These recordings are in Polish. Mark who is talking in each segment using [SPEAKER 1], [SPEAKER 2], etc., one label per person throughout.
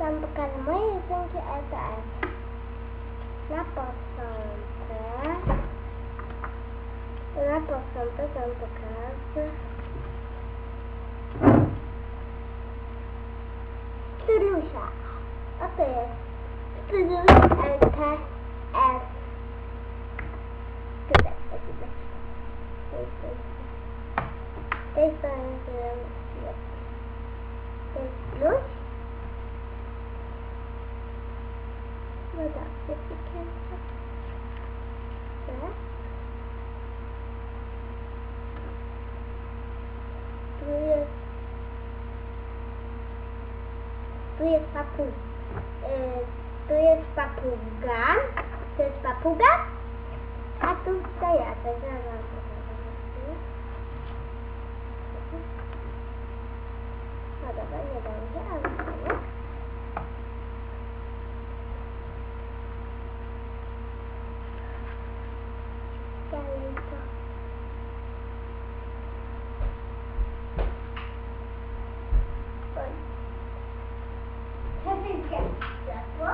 [SPEAKER 1] wam pokażę moje rysunki LTS. Na początek... Na początek wam pokażę... Studiusza. Oto jest Studiusz LTS. Tutaj, taki też. To jest to jest- To jest to jest To jest plus. No dobrze, pikięta. Tak. Tu jest tu jest papu, y, tu jest papuga, to jest papuga, a tu to ja, to zaraz wam pokażę. No dobra, nie będzie, ale fajnie. Dalej to. Oj. światło.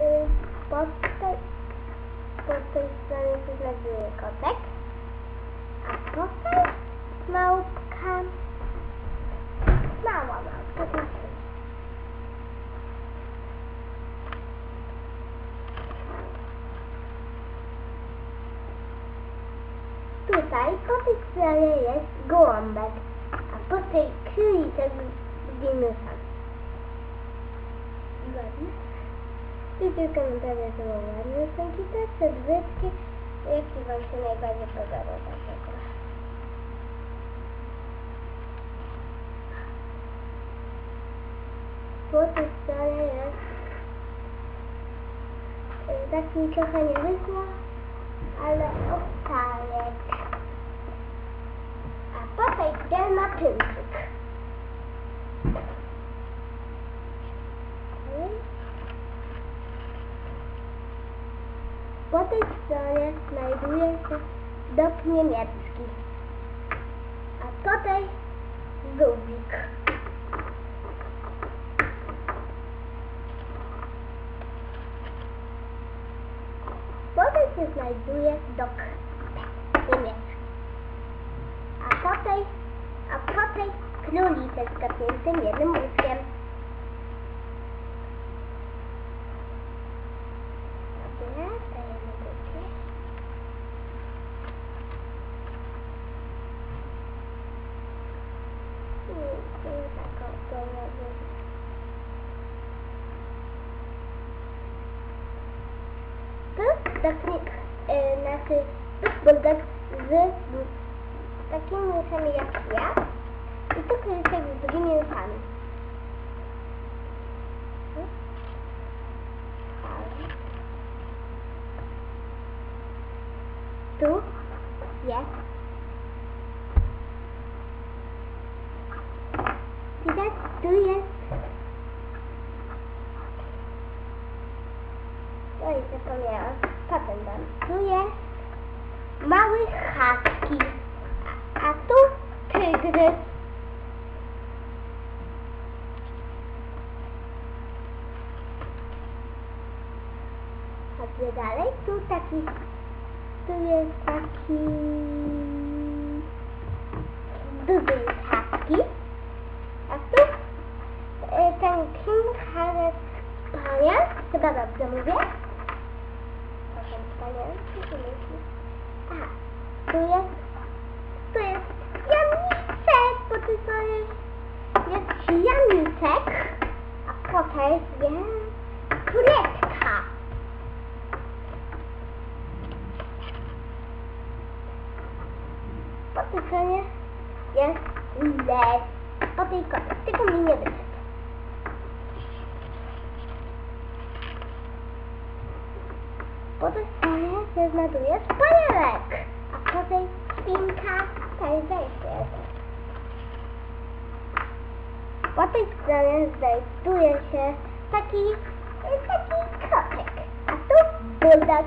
[SPEAKER 1] Y, Po tej, po tej stronie się znajduje kotek, a po tej małpka, mała małpka, znaczy. Tutaj tej stronie jest gołąbek, a po tej króliczek widzimy sam. Ładnie. Piszcie w komentarzach, że mam ładne też te brzydkie. Jaki Wam się najbardziej podoba tej stronie jest y, taki trochę nie wyszło, ale owczarek. A po tej stronie ma pylczyk. Okay. Po tej stronie znajduje się dok niemiecki, a tutaj żółwik. Potem się znajduje dok a potem, a potem króliczek z kapniętym jednym łóżkiem. Dobra, dajemy drugie. I tu taką to robię. Taknik, e, znaczy tu buldak z takimi uszami jak ja i tu kryszek z drugimi uszami. Tu jest. Widać, tu jest. Oj, zapomniałam. Potem dam. Tu jest mały haki. A, tu tygrys. Chodźmy dalej. Tu taki tu jest taki duży haki, a tu e, ten King Harris Panian, chyba dobrze mówię? Tu myśli? Aha, tu jest, tu jest jamniczek, bo tu to jest, jest jamniczek, a potem jest turetka. Po tej stronie jest les. Po tej kotek, tylko mi nie wyszedł. Po tej stronie się znajduje spanielek, a po tej świnka także jeszcze jest. Po tej stronie znajduje się taki, taki kotek, a tu bulldog.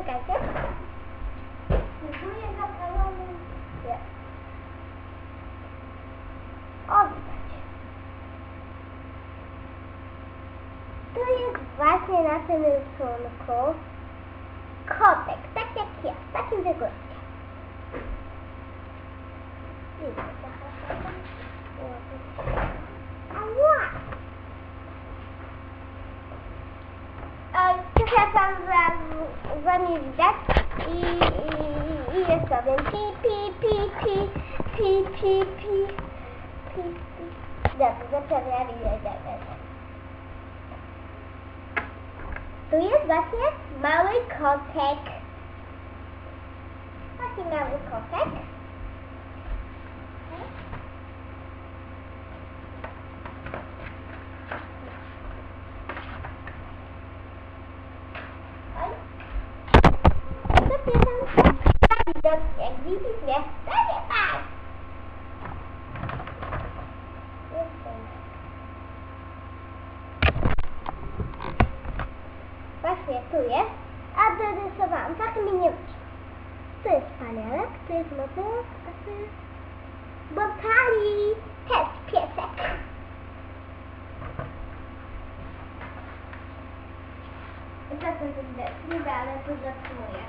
[SPEAKER 1] Poczekajcie. Próbuję zakalony. Jest. Oddać. Tu jest właśnie na tym rysunku kotek, tak jak ja, w takim wygłosie. Ała! Za mnie widać i, i, i jest sobie pi, pi, pi, pi, pi, pi, pi, pi, pi. Dobrze, zaprawiali jedziemy. Tu jest właśnie mały kotek. Taki mały kotek. miniature. To jest panelek, to jest motylek, a Bokali. Też piesek. Czasem to widać, nie ale to zatrzymuję.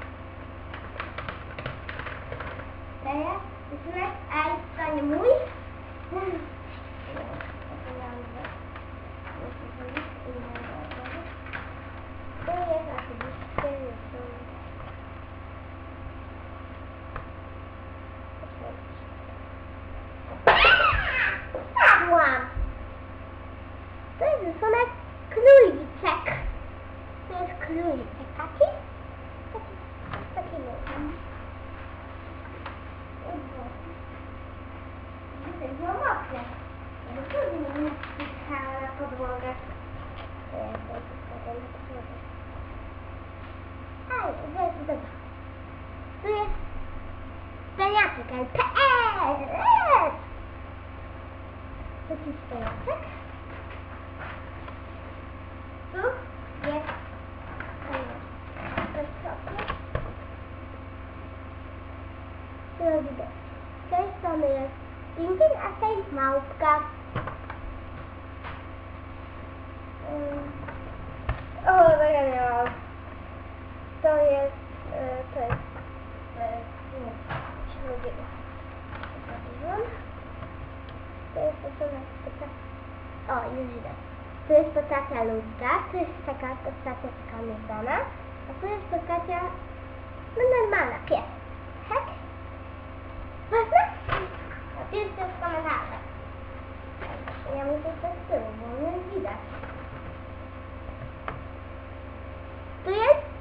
[SPEAKER 1] Teraz, jest a jest to nie mój. Król. Taki? Taki. Taki nóż. To jest było mokre. Ja trudno nie pisała na podłogę. Aj, zaraz dobra. Tu jest peniaczek, ale PL! To jest peniaczek? Ja miałam. To jest, y, to jest, to jest, nie. Zabiłam. To jest taka, o, już widać. Tu jest postacia ludzka, tu jest taka postacia taka a tu jest postacia, no normalna, pies. Tak? Ważne? A pies to jest komentarze. Ja muszę to z tyłu, bo nie widać. Tu jest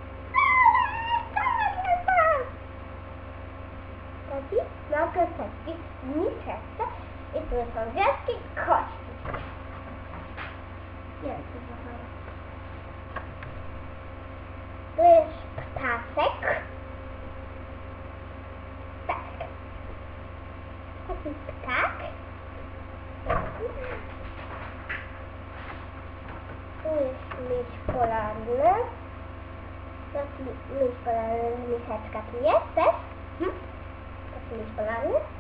[SPEAKER 1] Taki na kreseczki w miseczce i tu są gwiazdki kości. Jest to jest ptaszek. Ptaszek. Taki ptak. Tu jest miś polarny. Taki miś polarny, miseczka tu jest też. Taki miś polarny.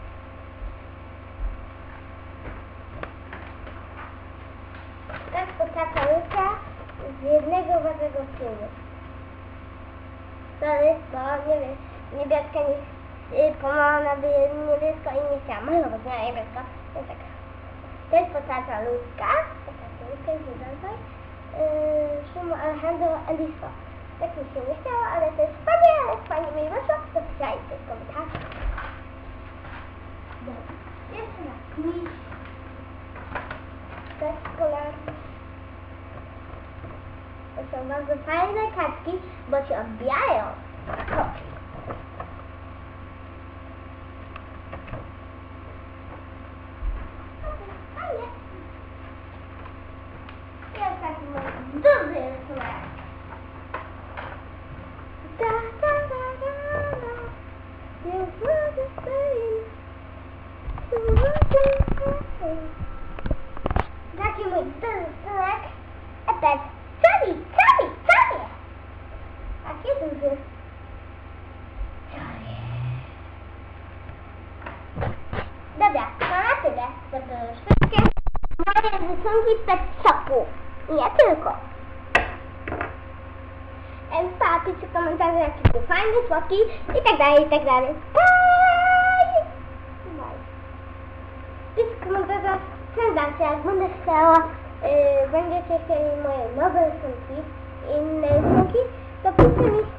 [SPEAKER 1] Tak postacia łysa z jednego waszego filmu. Sorry, bo nie wiem, niebieska nie, y, pomalowana by niebiesko i nie chciałam malować na niebiesko. Więc tak. To jest potracia ludzka. Potracia ludzka jest tutaj. Yy, Szumu Alejandro Eliso. Tak mi się nie chciało, ale to jest wspaniale, fajnie mi wyszło. Zapisajcie w komentarzu. Dobra. Jeszcze raz. Miś. To jest kolor. To są bardzo fajne kartki, bo się odbijają. Jest duży rysunek. Da, da, da, da, da. Were the same. Taki mój duży rysunek. A teraz Czarny, czarny. Taki duży. Czarny. Dobra, to na tyle. Były wszystkie moje rysunki pet shopu. Nie tylko. Pa, komentarze, jaki był fajny, słodki i tak dalej, i tak dalej. Piszcie komentarze, dacie, jak będę chciała, yy, I'm going to take my Mother's country in uh, my country the person is